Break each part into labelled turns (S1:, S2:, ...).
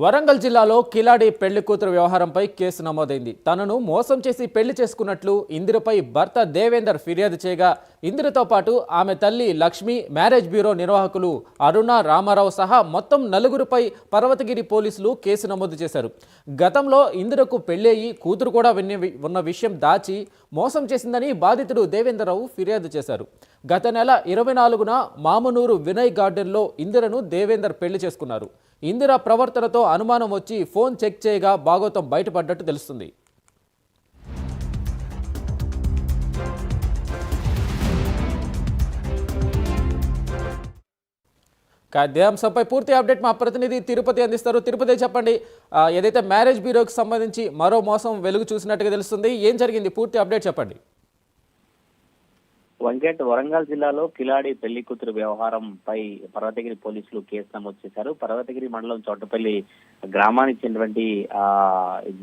S1: వరంగల్ జిల్లాలో కిలాడి పెళ్ళి కూతురు వ్యవహారంపై కేసు నమోదైంది. తనను మోసం చేసి పెళ్ళి చేసుకున్నట్లు ఇందిరపై భర్త దేవేందర్ ఫిర్యాదు చేయగా ఇందిరతో పాటు ఆమె తల్లి లక్ష్మి మ్యారేజ్ బ్యూరో నిర్వాహకులు అరుణ రామారావు సహా మొత్తం నలుగురిపై పర్వతగిరి పోలీసులు కేసు నమోదు చేశారు. గతంలో ఇందిరకు పెళ్ళయి కూతురు కూడా విన్న ఉన్న విషయం దాచి మోసం చేసిందని బాధితుడు దేవేంద్రరావు ఫిర్యాదు చేశారు. గత నెల ఇరవై నాలుగున మామనూరు వినయ్ గార్డెన్లో ఇందిరను దేవేందర్ పెళ్ళి చేసుకున్నారు. ఇందిర ప్రవర్తనతో అనుమానం వచ్చి ఫోన్ చెక్ చేయగా భాగోతం బయటపడ్డట్టు తెలుస్తుంది. కా- అంశంపై పూర్తి అప్డేట్ మా ప్రతినిధి తిరుపతి అందిస్తారు. తిరుపతి చెప్పండి ఏదైతే మ్యారేజ్ బ్యూరోకి సంబంధించి మరో మోసం వెలుగు చూసినట్టుగా తెలుస్తుంది ఏం జరిగింది? పూర్తి అప్డేట్ చెప్పండి.
S2: వెంకట్ వరంగల్ జిల్లాలో కిలాడి పెళ్ళి కూతురు వ్యవహారంపై పర్వతగిరి పోలీసులు కేసు నమోదు చేశారు. పర్వతగిరి మండలం చోటపల్లి గ్రామానికి చెందినటువంటి ఆ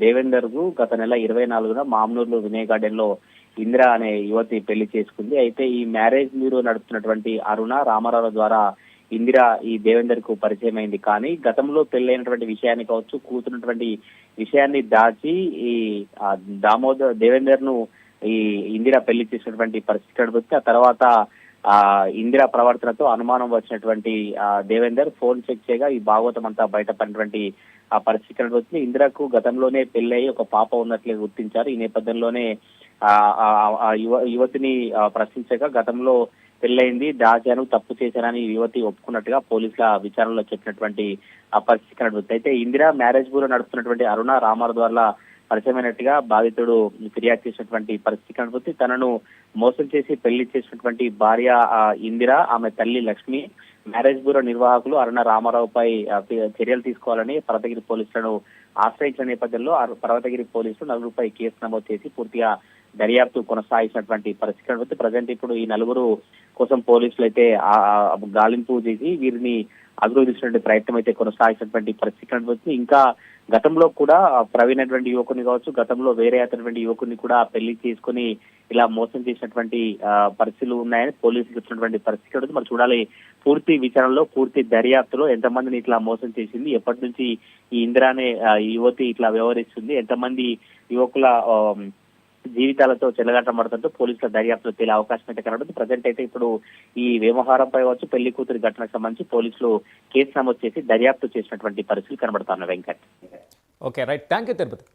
S2: దేవేందర్కు గత నెల ఇరవై నాలుగున మామనూరులో వినయ్ గార్డెన్లో ఇందిరా అనే యువతి పెళ్ళి చేసుకుంది. అయితే ఈ మ్యారేజ్ మీరు నడుపుతున్నటువంటి అరుణ రామారావు ద్వారా ఇందిర ఈ దేవేందర్కు పరిచయం అయింది కానీ గతంలో పెళ్ళైనటువంటి విషయాన్ని కావచ్చు కూతున్నటువంటి విషయాన్ని దాచి ఈ దామోదర్ దేవేందర్ను ఈ ఇందిర పెళ్ళి చేసినటువంటి పరిస్థితి కనిపిస్తే ఆ తర్వాత ఆ ఇందిర ప్రవర్తనతో అనుమానం వచ్చినటువంటి ఆ దేవేందర్ ఫోన్ చెక్ చేయగా ఈ భాగవతం అంతా బయటపడినటువంటి ఆ పరిస్థితి కనిపిస్తుంది ఇందిరకు గతంలోనే పెళ్ళయి ఒక పాప ఉన్నట్లు గుర్తించారు. ఈ నేపథ్యంలోనే ఆ ఆ- యువ యువతిని ప్రశ్నించగా గతంలో పెళ్ళయింది దాచాను తప్పు చేశానని యువతి ఒప్పుకున్నట్టుగా పోలీసుల విచారణలో చెప్పినటువంటి ఆ పరిస్థితి కనబడుతుంది అయితే ఇందిరా మ్యారేజ్ బ్యూరో నడుపుతున్నటువంటి అరుణ రామారావు ద్వారా పరిచయమైనట్టుగా బాధితుడు ఫిర్యాదు చేసినటువంటి పరిస్థితి కనిపిస్తుంది తనను మోసం చేసి పెళ్ళి చేసినటువంటి భార్య ఇందిర ఆమె తల్లి లక్ష్మి మ్యారేజ్ బ్యూరో నిర్వాహకులు అరుణ రామారావుపై చర్యలు తీసుకోవాలని పర్వతగిరి పోలీసులను ఆశ్రయించిన నేపథ్యంలో ఆ పర్వతగిరి పోలీసులు నలుగురుపై కేసు నమోదు చేసి పూర్తిగా దర్యాప్తు కొనసాగించినటువంటి పరిస్థితి కనిపిస్తుంది ప్రజెంట్ ఇప్పుడు ఈ నలుగురు కోసం పోలీసులు అయితే గాలింపు చేసి వీరిని అభివృద్ధి ప్రయత్నం అయితే కొనసాగించినటువంటి పరిస్థితి కనిపిస్తుంది ఇంకా గతంలో కూడా ప్రవీణ్ అటువంటి యువకుని కావచ్చు గతంలో వేరే అతటువంటి యువకుని కూడా పెళ్ళి చేసుకుని ఇలా మోసం చేసినటువంటి ఆ, పరిస్థితులు ఉన్నాయని పోలీసులు చెప్తున్నటువంటి పరిస్థితి ఉంటుంది మరి చూడాలి పూర్తి విచారణలో పూర్తి దర్యాప్తులో ఎంతమందిని ఇట్లా మోసం చేసింది ఎప్పటి నుంచి ఈ ఇందిరానే యువతి ఇట్లా వ్యవహరిస్తుంది ఎంతమంది యువకుల జీవితాలతో చెలగాటమాడుతుంటూ పోలీసుల దర్యాప్తు తేలే అవకాశం అయితే కనబడుతుంది. ప్రజెంట్ అయితే ఇప్పుడు ఈ వ్యవహారంపై వచ్చు పెళ్ళి కూతురి ఘటనకు సంబంధించి పోలీసులు కేసు నమోదు చేసి దర్యాప్తు చేసినటువంటి పరిస్థితులు కనబడుతున్నాయి Venkat.
S1: Okay right. Thank you Tirupati.